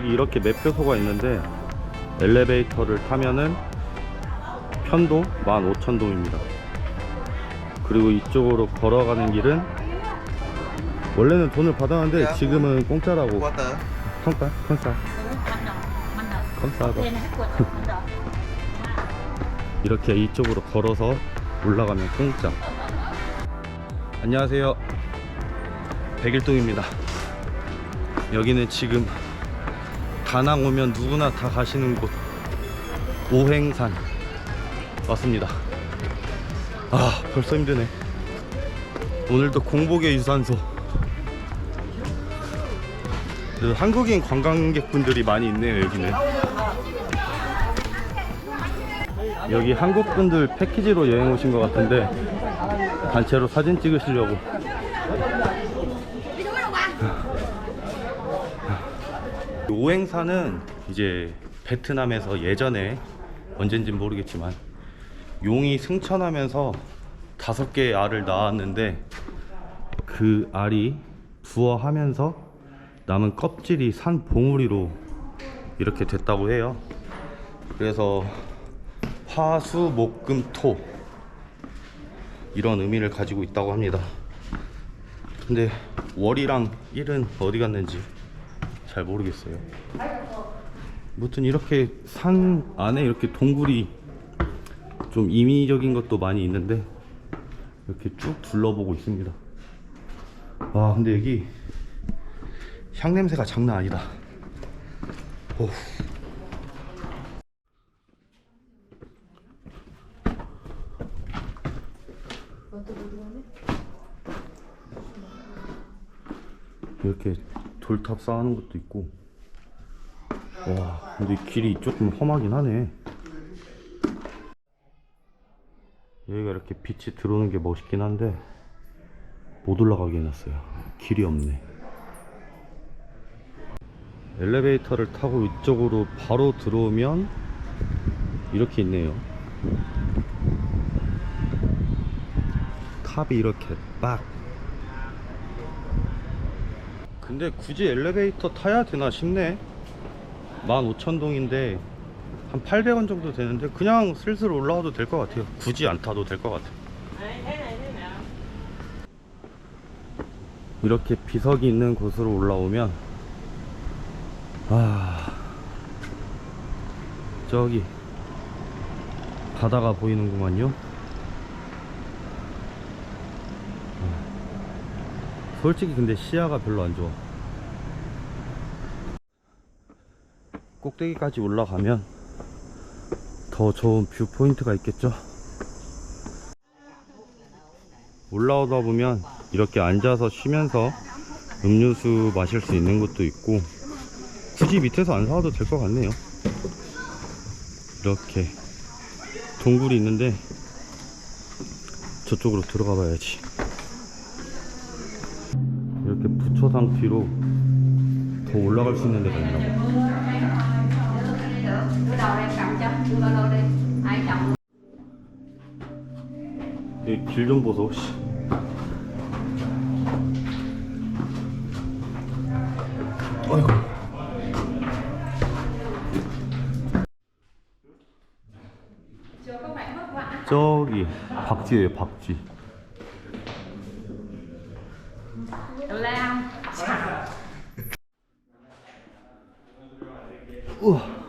여기 이렇게 매표소가 있는데 엘리베이터를 타면은 편도 15,000동입니다. 그리고 이쪽으로 걸어가는 길은 원래는 돈을 받았는데 지금은 공짜라고. 평가? 평가. 감사하다. 이렇게 이쪽으로 걸어서 올라가면 공짜. 안녕하세요. 백일동입니다. 여기는 지금 다낭 오면 누구나 다 가시는 곳. 오행산. 왔습니다. 아 벌써 힘드네. 오늘도 공복의 유산소. 그 한국인 관광객분들이 많이 있네요 여기는. 여기 한국분들 패키지로 여행 오신 것 같은데 단체로 사진 찍으시려고 오행사는 이제 베트남에서 예전에 언젠진 모르겠지만 용이 승천하면서 다섯 개의 알을 낳았는데 그 알이 부화하면서 남은 껍질이 산 봉우리로 이렇게 됐다고 해요. 그래서 화수 목금 토 이런 의미를 가지고 있다고 합니다. 근데 월이랑 일은 어디 갔는지 잘 모르겠어요. 무튼 이렇게 산 안에 이렇게 동굴이 좀 임의적인 것도 많이 있는데 이렇게 쭉 둘러보고 있습니다. 와 근데 여기 향 냄새가 장난 아니다. 오. 이렇게 돌탑 쌓아놓은 것도 있고. 와 근데 길이 조금 험하긴 하네. 여기가 이렇게 빛이 들어오는 게 멋있긴 한데 못 올라가게 해놨어요. 길이 없네. 엘리베이터를 타고 이쪽으로 바로 들어오면 이렇게 있네요. 탑이 이렇게 빡 근데 굳이 엘리베이터 타야 되나 싶네. 15,000동인데 한 800원 정도 되는데 그냥 슬슬 올라와도 될 것 같아요. 굳이 안 타도 될 것 같아요. 이렇게 비석이 있는 곳으로 올라오면 아 저기 바다가 보이는구만요 솔직히 근데 시야가 별로 안 좋아. 꼭대기까지 올라가면 더 좋은 뷰 포인트가 있겠죠? 올라오다 보면 이렇게 앉아서 쉬면서 음료수 마실 수 있는 것도 있고 굳이 밑에서 안 사와도 될 것 같네요. 이렇게 동굴이 있는데 저쪽으로 들어가 봐야지 부처상 뒤로 더 올라갈 수 있는 데가 있나 봐 đưa đầu đây cầm cho đưa ba lô đi ai cầm 길좀 보소 씨. 어이구 저기 박쥐예요 박쥐 Lam 우와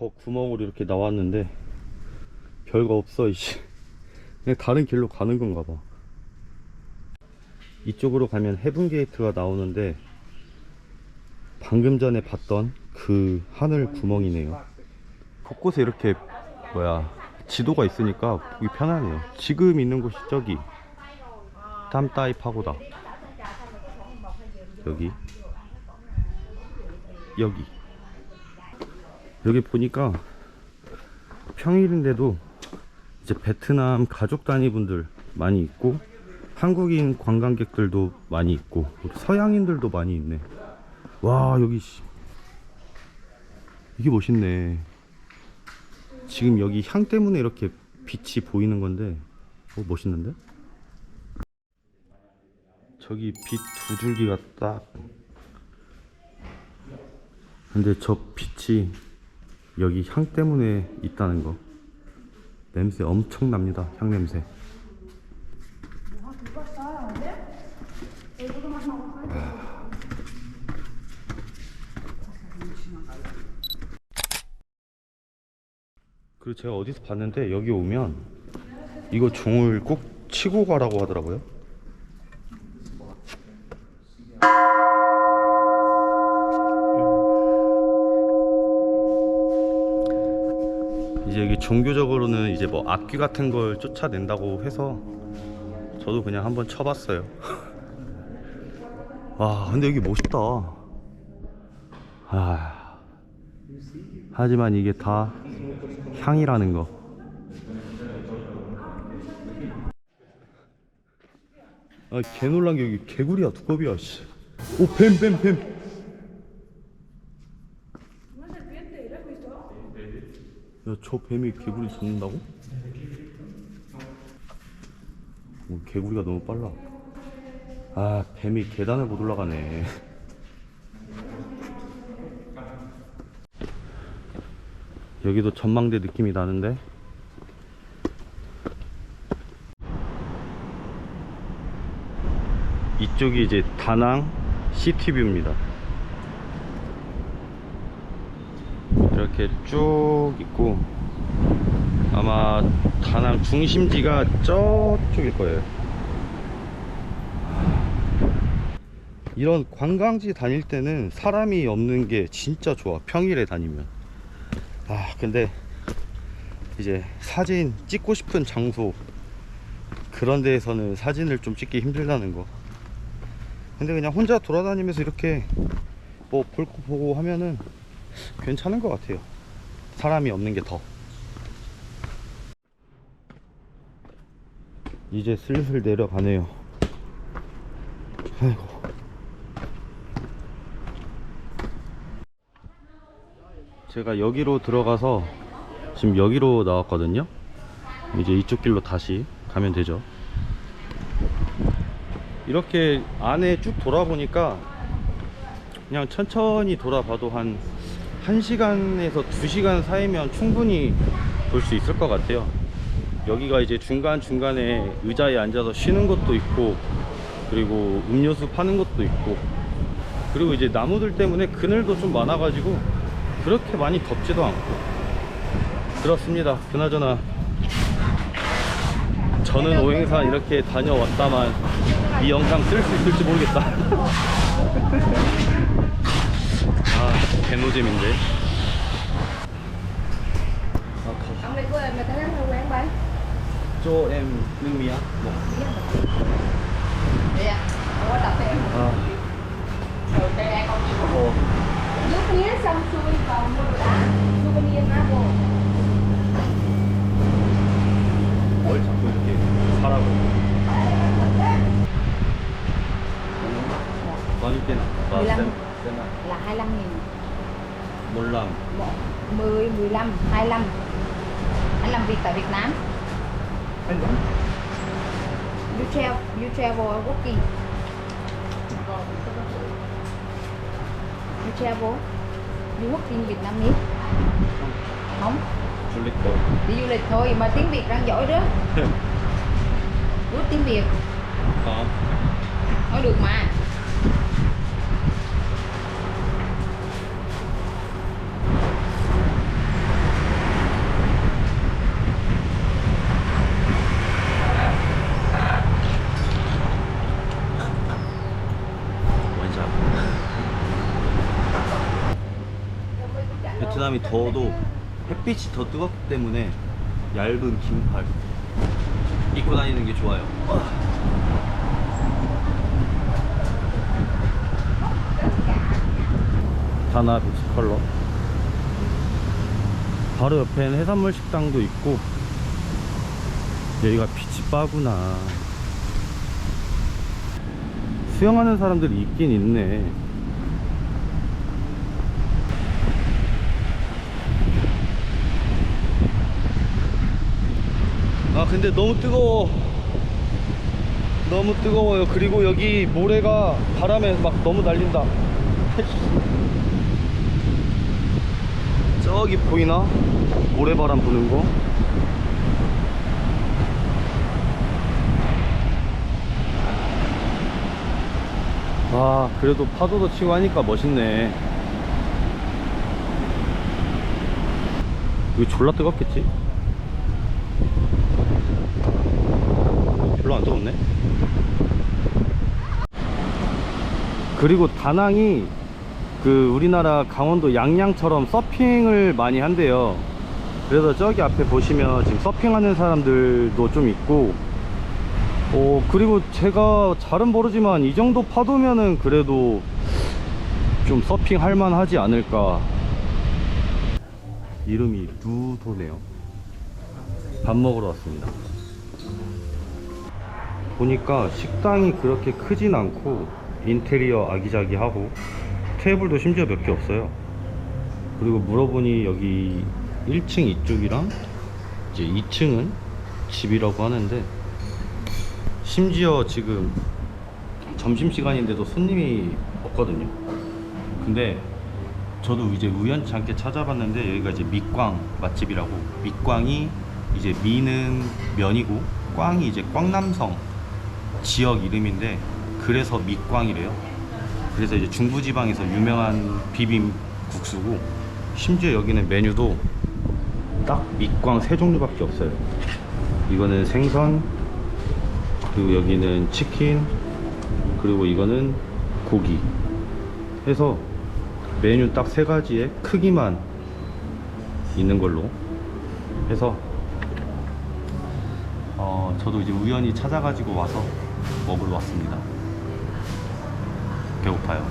저 구멍으로 이렇게 나왔는데 별거 없어 이씨. 그냥 다른 길로 가는 건가 봐. 이쪽으로 가면 헤븐 게이트가 나오는데 방금 전에 봤던 그 하늘 구멍이네요. 곳곳에 이렇게 뭐야 지도가 있으니까 보기 편하네요. 지금 있는 곳이 저기 땀따이 파고다. 여기. 여기 여기 보니까 평일인데도 이제 베트남 가족 단위분들 많이 있고 한국인 관광객들도 많이 있고 서양인들도 많이 있네. 와 여기 씨. 이게 멋있네. 지금 여기 향 때문에 이렇게 빛이 보이는 건데 오 멋있는데? 저기 빛 두 줄기가 딱. 근데 저 빛이 여기 향 때문에 있다는 거 냄새 엄청납니다 향 냄새 그리고 제가 어디서 봤는데 여기 오면 이거 종을 꼭 치고 가라고 하더라고요. 악귀 같은 걸 쫓아낸다고 해서 저도 그냥 한번 쳐봤어요. 와, 근데 여기 멋있다. 아, 하지만 이게 다 향이라는 거. 아, 개 놀란 게 여기 개구리야, 두꺼비야, 씨. 오, 뱀, 뱀, 뱀. 야, 저 뱀이 개구리 잡는다고? 오, 개구리가 너무 빨라. 아, 뱀이 계단을 못 올라가네. 여기도 전망대 느낌이 나는데 이쪽이 이제 다낭 시티뷰입니다 이렇게 쭉 있고 아마 다낭 중심지가 저쪽일 거예요. 이런 관광지 다닐 때는 사람이 없는 게 진짜 좋아 평일에 다니면. 아 근데 이제 사진 찍고 싶은 장소 그런 데에서는 사진을 좀 찍기 힘들다는 거. 근데 그냥 혼자 돌아다니면서 이렇게 뭐 볼 거 보고 하면은 괜찮은 것 같아요. 사람이 없는 게더 이제 슬슬 내려가네요 아이고 제가 여기로 들어가서 지금 여기로 나왔거든요. 이제 이쪽 길로 다시 가면 되죠. 이렇게 안에 쭉 돌아보니까 그냥 천천히 돌아봐도 한 1시간에서 2시간 사이면 충분히 볼 수 있을 것 같아요. 여기가 이제 중간중간에 의자에 앉아서 쉬는 것도 있고 그리고 음료수 파는 것도 있고 그리고 이제 나무들 때문에 그늘도 좀 많아가지고 그렇게 많이 덥지도 않고. 그렇습니다. 그나저나 저는 오행산 이렇게 다녀왔다만 이 영상 쓸 수 있을지 모르겠다. 아 개노잼인데. 아 더워 Ông đi của em mà thấy hơi quen vậy? 쪼엠 능미야 뭐 Đi à? Không có tập em. 아 Rồi đây đây con đi. 더워 Nước mía xong xuôi còn mua đồ đá. Souvenir Marvel. 뭘 자꾸 이렇게 사라고 많이 땐 Mười lăm. 세나 Là 25 nghìn. 몰랑 Một, 10, 15, 25. Anh làm việc tại Việt Nam. You travel, you travel walking. You travel, you Việt Nam Vietnamese. Không. Du lịch thôi. Đi du lịch thôi mà tiếng Việt đang giỏi đó. Biết tiếng Việt. Có. Nói được mà. 더워도 햇빛이 더 뜨겁기 때문에 얇은 긴팔 입고 다니는 게 좋아요. 다나 비치 컬러. 바로 옆에는 해산물 식당도 있고 여기가 비치 바구나. 수영하는 사람들이 있긴 있네 아 근데 너무 뜨거워. 너무 뜨거워요. 그리고 여기 모래가 바람에 막 너무 날린다. 저기 보이나? 모래바람 부는 거? 아 그래도 파도도 치고 하니까 멋있네. 이거 졸라 뜨겁겠지? 안 뜨겁네. 그리고 다낭이 그 우리나라 강원도 양양처럼 서핑을 많이 한대요. 그래서 저기 앞에 보시면 지금 서핑하는 사람들도 좀 있고. 어 그리고 제가 잘은 모르지만 이 정도 파도면은 그래도 좀 서핑 할만 하지 않을까. 이름이 누도네요. 밥 먹으러 왔습니다 보니까 식당이 그렇게 크진 않고 인테리어 아기자기하고 테이블도 심지어 몇 개 없어요. 그리고 물어보니 여기 1층 이쪽이랑 이제 2층은 집이라고 하는데 심지어 지금 점심시간인데도 손님이 없거든요. 근데 저도 이제 우연치 않게 찾아봤는데 여기가 이제 밑광 맛집이라고. 밑광이 이제 미는 면이고 꽝이 이제 꽝남성 지역 이름인데 그래서 밑광이래요. 그래서 이제 중부지방에서 유명한 비빔 국수고 심지어 여기는 메뉴도 딱 밑광 세 종류밖에 없어요. 이거는 생선 그리고 여기는 치킨 그리고 이거는 고기. 해서 메뉴 딱 세 가지에 크기만 있는 걸로 해서 어 저도 이제 우연히 찾아가지고 와서 먹으러 왔습니다. 배고파요.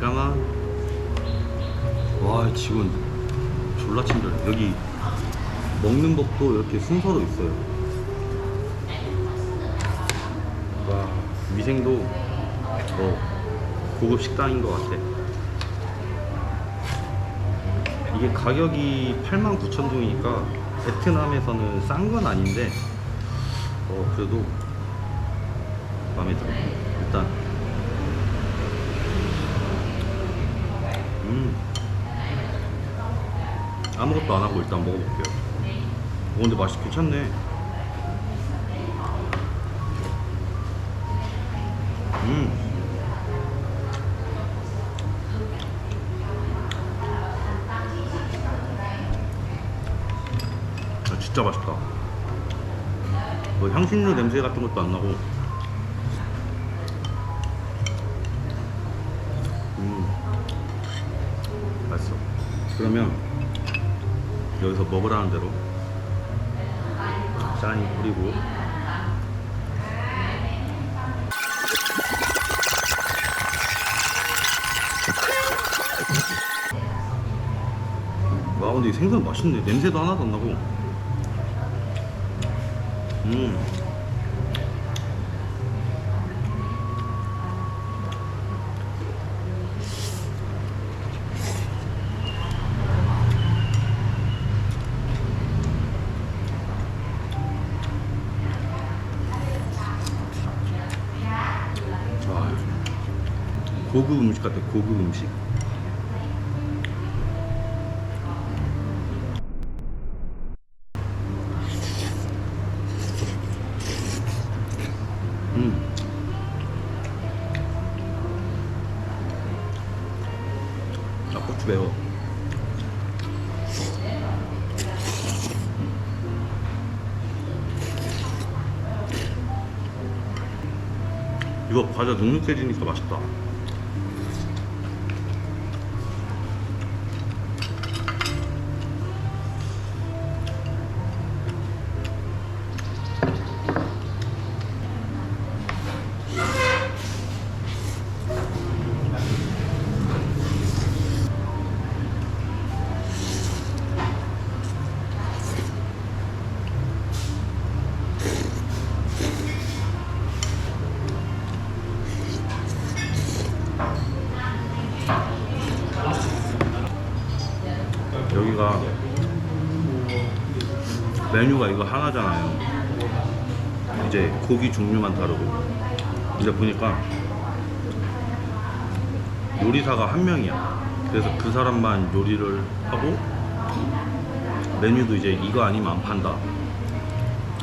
까만 와 직원 졸라 친절해. 여기 먹는 법도 이렇게 순서로 있어요. 와 위생도 어, 고급 식당인 것 같아 이게 가격이 89,000동이니까 베트남에서는 싼 건 아닌데 어 그래도 마음에 들어 일단 음. 아무것도 안 하고 일단 먹어볼게요. 오, 근데 맛이 괜찮네. 진짜 맛있다. 뭐 향신료 냄새 같은 것도 안 나고. 음. 맛있어. 그러면 여기서 먹으라는 대로 짠이 뿌리고 와 근데 이 생선 맛있네 냄새도 하나도 안 나고 음. 와, 고급 음식 같아 고급 음식 과자 눅눅해지니까 맛있다 메뉴가 이거 하나잖아요. 이제 고기 종류만 다르고. 근데 보니까 요리사가 한 명이야. 그래서 그 사람만 요리를 하고 메뉴도 이제 이거 아니면 안 판다.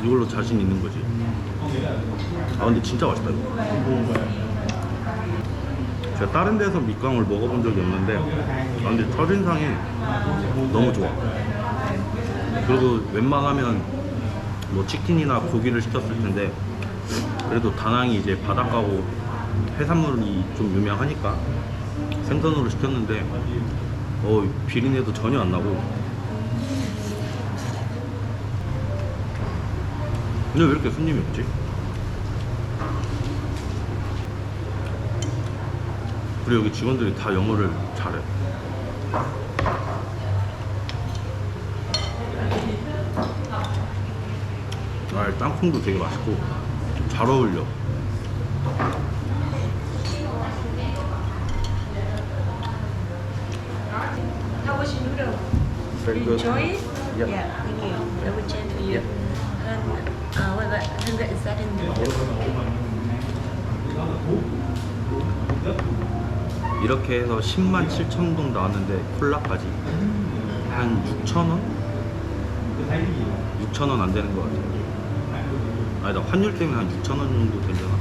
이걸로 자신 있는 거지. 아 근데 진짜 맛있다 이거. 제가 다른 데서 밑강을 먹어본 적이 없는데 아 근데 첫인상이 너무 좋아. 그리고 웬만하면 뭐 치킨이나 고기를 시켰을 텐데 그래도 다낭이 이제 바닷가고 해산물이 좀 유명하니까 생선으로 시켰는데 어 비린내도 전혀 안 나고 근데 왜 이렇게 손님이 없지? 그리고 여기 직원들이 다 영어를 잘해 아, 땅콩도 되게 맛있고 잘 어울려 How was your noodle? Very You good. enjoy it? Yep. Yeah, thank you. I will change for you. And, uh, what about 170? 이렇게 해서 10만 7천 동 나왔는데 콜라까지 한 6천 원? 6천 원 안 되는 것 같아. 아니다 환율 때문에 한 6천 원 정도 되려나.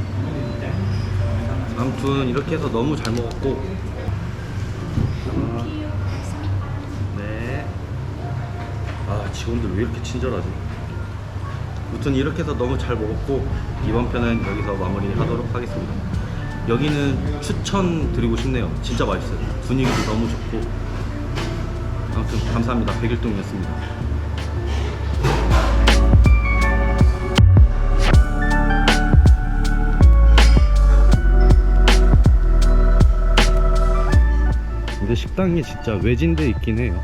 아무튼 이렇게 해서 너무 잘 먹었고. 아, 네. 아 직원들 왜 이렇게 친절하지? 아무튼 이렇게 해서 너무 잘 먹었고 이번 편은 여기서 마무리하도록 하겠습니다. 여기는 추천드리고 싶네요. 진짜 맛있어요. 분위기도 너무 좋고. 아무튼 감사합니다. 백일동이었습니다. 근데 식당이 진짜 외진데 있긴 해요.